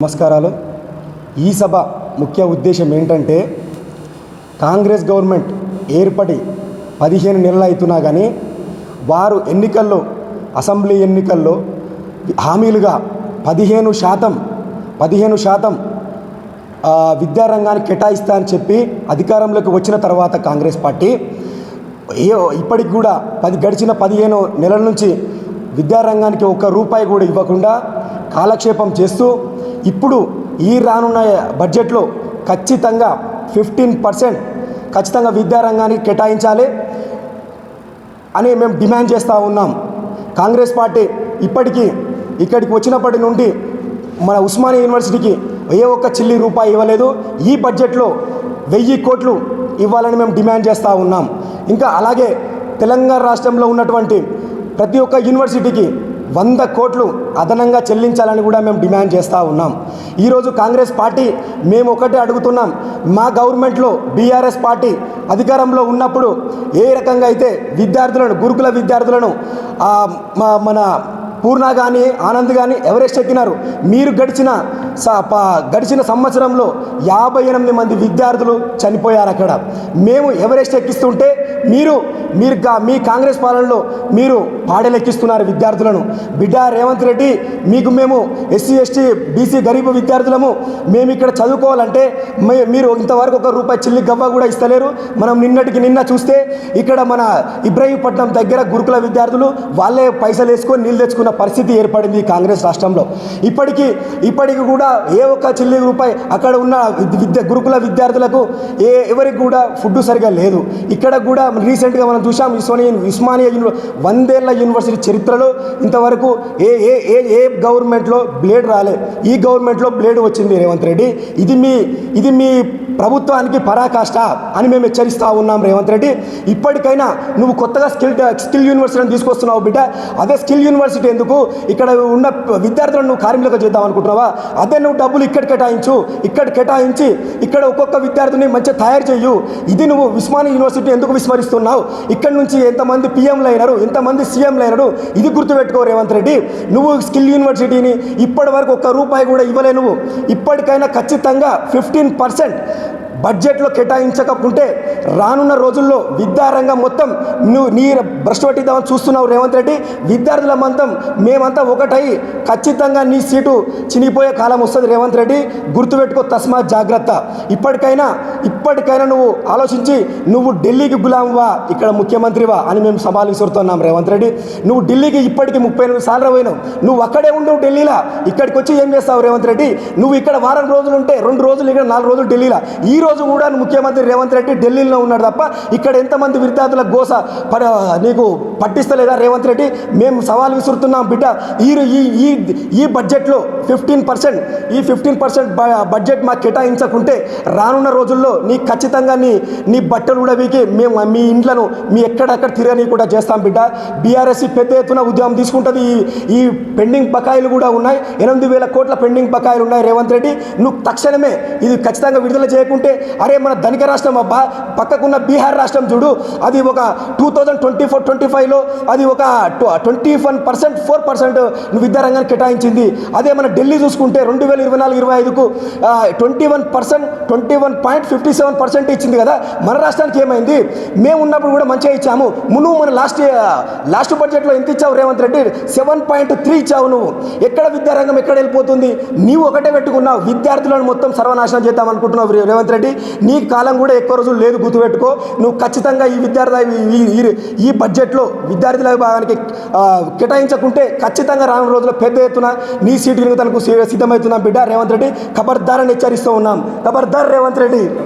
నమస్కారాలు. ఈ సభ ముఖ్య ఉద్దేశం ఏంటంటే కాంగ్రెస్ గవర్నమెంట్ ఏర్పడి పదిహేను నెలలు అవుతున్నా కానీ వారు ఎన్నికల్లో అసెంబ్లీ ఎన్నికల్లో హామీలుగా పదిహేను శాతం పదిహేను శాతం విద్యారంగాన్ని విద్యారంగానికి కేటాయిస్తా అని చెప్పి అధికారంలోకి వచ్చిన తర్వాత కాంగ్రెస్ పార్టీ ఏ ఇప్పటికి కూడా పది గడిచిన పదిహేను నెలల నుంచి విద్యారంగానికి ఒక్క రూపాయి కూడా ఇవ్వకుండా కాలక్షేపం చేస్తూ ఇప్పుడు ఈ రానున్న బడ్జెట్లో ఖచ్చితంగా ఫిఫ్టీన్ పర్సెంట్ ఖచ్చితంగా విద్యారంగానికి కేటాయించాలి అని మేము డిమాండ్ చేస్తూ ఉన్నాం. కాంగ్రెస్ పార్టీ ఇప్పటికీ ఇక్కడికి వచ్చినప్పటి నుండి మన ఉస్మానియా యూనివర్సిటీకి ఏ ఒక్క చిల్లి రూపాయి ఇవ్వలేదు. ఈ బడ్జెట్లో వెయ్యి కోట్లు ఇవ్వాలని మేము డిమాండ్ చేస్తూ ఉన్నాం. ఇంకా అలాగే తెలంగాణ రాష్ట్రంలో ఉన్నటువంటి ప్రతి ఒక్క యూనివర్సిటీకి వంద కోట్లు అదనంగా చెల్లించాలని కూడా మేము డిమాండ్ చేస్తూ ఉన్నాం. ఈరోజు కాంగ్రెస్ పార్టీ మేము ఒకటే అడుగుతున్నాం. మా గవర్నమెంట్లో బీఆర్ఎస్ పార్టీ అధికారంలో ఉన్నప్పుడు ఏ రకంగా అయితే విద్యార్థులను గురుకుల విద్యార్థులను మా- మన పూర్ణ కానీ ఆనంద్ కానీ ఎవరెస్ట్ ఎక్కినారు? మీరు గడిచిన స- ప- గడిచిన సంవత్సరంలో యాభై ఎనిమిది మంది విద్యార్థులు చనిపోయారు అక్కడ. మేము ఎవరెస్ట్ ఎక్కిస్తుంటే మీరు మీరు మీ కాంగ్రెస్ పాలనలో మీరు పాడెలెక్కిస్తున్నారు విద్యార్థులను. బిడ్డ రేవంత్ రెడ్డి మీకు మేము ఎస్సీ ఎస్టీ బీసీ గరీబ్ విద్యార్థులము మేము ఇక్కడ చదువుకోవాలంటే మే- మీరు ఇంతవరకు ఒక రూపాయి చిల్లి గవ్వ కూడా ఇస్తలేరు. మనం నిన్నటికి నిన్న చూస్తే ఇక్కడ మన ఇబ్రహీంపట్నం దగ్గర గురుకుల విద్యార్థులు వాళ్ళే పైసలు వేసుకొని నీళ్ళు చేసుకున్న పరిస్థితి ఏర్పడింది కాంగ్రెస్ రాష్ట్రంలో. ఇప్పటికీ ఇప్పటికి కూడా ఏ ఒక్క చిల్లి రూపాయి అక్కడ ఉన్న విద్య విద్య గురుకుల విద్యార్థులకు ఏ ఎవరికి కూడా ఫుడ్ సరిగా లేదు. ఇక్కడ కూడా రీసెంట్గా మనం చూసాం ఉస్మానియా ఉస్మానియా యూని వందేళ్ళ యూనివర్సిటీ చరిత్రలో ఇంతవరకు ఏ ఏ ఏ ఏ గవర్నమెంట్లో బ్లేడ్ రాలే. ఈ గవర్నమెంట్లో బ్లేడ్ వచ్చింది రేవంత్ రెడ్డి. ఇది మీ ఇది మీ ప్రభుత్వానికి పరాకాష్ట అని మేము హెచ్చరిస్తూ ఉన్నాం రేవంత్ రెడ్డి. ఇప్పటికైనా నువ్వు కొత్తగా స్కిల్ స్కిల్ యూనివర్సిటీని తీసుకొస్తున్నావు బిడ్డ. అదే స్కిల్ యూనివర్సిటీ ఎందుకు? ఇక్కడ ఉన్న విద్యార్థులను నువ్వు కార్మికులకు చేద్దాం అనుకుంటున్నావా? అదే నువ్వు డబ్బులు ఇక్కడ కేటాయించు ఇక్కడ కేటాయించి ఇక్కడ ఒక్కొక్క విద్యార్థిని మంచిగా తయారు చేయు. ఇది నువ్వు ఉస్మానియా యూనివర్సిటీ ఎందుకు విస్మరిస్తున్నావు? ఇక్కడ నుంచి ఎంతమంది పిఎంలు అయినారు? ఎంతమంది సీఎంలు అయినారు? ఇది గుర్తుపెట్టుకో రేవంత్ రెడ్డి. నువ్వు స్కిల్ యూనివర్సిటీని ఇప్పటి వరకు ఒక్క రూపాయి కూడా ఇవ్వలే నువ్వు. ఇప్పటికైనా ఖచ్చితంగా ఫిఫ్టీన్ పర్సెంట్ బడ్జెట్లో కేటాయించకపోతే రానున్న రోజుల్లో విద్యారంగం మొత్తం నువ్వు నీ భ్రష్టు పట్టిద్దామని చూస్తున్నావు రేవంత్ రెడ్డి. విద్యార్థుల మంతం మేమంతా ఒకటై ఖచ్చితంగా నీ సీటు చినిగిపోయే కాలం వస్తుంది రేవంత్ రెడ్డి. గుర్తుపెట్టుకో తస్మాత్ జాగ్రత్త. ఇప్పటికైనా ఇప్పటికైనా నువ్వు ఆలోచించి నువ్వు ఢిల్లీకి గులాంవా ఇక్కడ ముఖ్యమంత్రివా అని మేము సవాలు విసురుతున్నాం రేవంత్ రెడ్డి. నువ్వు ఢిల్లీకి ఇప్పటికి ముప్పై ఎనిమిది సార్లు పోయినావు. నువ్వు అక్కడే ఉండవు ఢిల్లీలో. ఇక్కడికి వచ్చి ఏం చేస్తావు రేవంత్ రెడ్డి? నువ్వు ఇక్కడ వారం రోజులు ఉంటే రెండు రోజులు ఇక్కడ నాలుగు రోజులు ఢిల్లీలో. ఈ రోజు కూడా ముఖ్యమంత్రి రేవంత్ రెడ్డి ఢిల్లీలో ఉన్నాడు తప్ప ఇక్కడ ఎంతమంది విద్యార్థుల గోస నీకు పట్టిస్తలేదా రేవంత్ రెడ్డి? మేము సవాల్ విసురుతున్నాం బిడ్డ. ఈ ఈ ఈ ఈ బడ్జెట్లో ఫిఫ్టీన్ పర్సెంట్ ఈ ఫిఫ్టీన్ పర్సెంట్ బడ్జెట్ మాకు కేటాయించకుంటే రానున్న రోజుల్లో నీ ఖచ్చితంగా నీ నీ బట్టలు కూడా మేము మీ ఇండ్లను మీ ఎక్కడెక్కడ తిరగని కూడా చేస్తాం బిడ్డ. బీఆర్ఎస్ పెద్ద ఎత్తున ఉద్యమం తీసుకుంటుంది. ఈ ఈ పెండింగ్ బకాయిలు కూడా ఉన్నాయి. ఎనిమిది వేల కోట్ల పెండింగ్ బకాయిలు ఉన్నాయి రేవంత్ రెడ్డి. నువ్వు తక్షణమే ఇది ఖచ్చితంగా విడుదల చేయకుంటే అరే మన ధనిక రాష్ట్రం అబ్బా పక్కకున్న బీహార్ రాష్ట్రం చూడు. అది ఒక two thousand twenty four twenty ఫైవ్లో అది ఒక twenty one percent four percent విద్యారంగానికి కేటాయించింది. అదే మన ఢిల్లీ చూసుకుంటే రెండు వేల ఇరవై నాలుగు ఇరవై ఐదుకు twenty one percent twenty one point fifty seven percent ఇచ్చింది కదా. మన రాష్ట్రానికి ఏమైంది? మేము ఉన్నప్పుడు కూడా మంచిగా ఇచ్చాము. నువ్వు మన లాస్ట్ లాస్ట్ బడ్జెట్లో ఎంత ఇచ్చావు Revanth Reddy? Seven point three ఇచ్చావు నువ్వు. ఎక్కడ విద్యారంగం ఎక్కడ వెళ్ళిపోతుంది? నీవు ఒకటే పెట్టుకున్నావు. విద్యార్థులను మొత్తం సర్వనాశనం చేద్దాం అనుకుంటున్నావు రేవంత్ రెడ్డి. నీ కాలం కూడా ఎక్కువ రోజులు లేదు గుర్తుపెట్టుకో. నువ్వు ఖచ్చితంగా ఈ విద్యార్థి ఈ- ఈ- బడ్జెట్లో విద్యార్థుల విభాగానికి కేటాయించకుంటే ఖచ్చితంగా రానున్న రోజుల్లో పెద్ద ఎత్తున నీ సీటు తనకు సిద్ధమవుతున్నాం బిడ్డ రేవంత్ రెడ్డి ఖబర్దారని హెచ్చరిస్తూ ఉన్నాం. ఖబర్దార్ రేవంత్ రెడ్డి.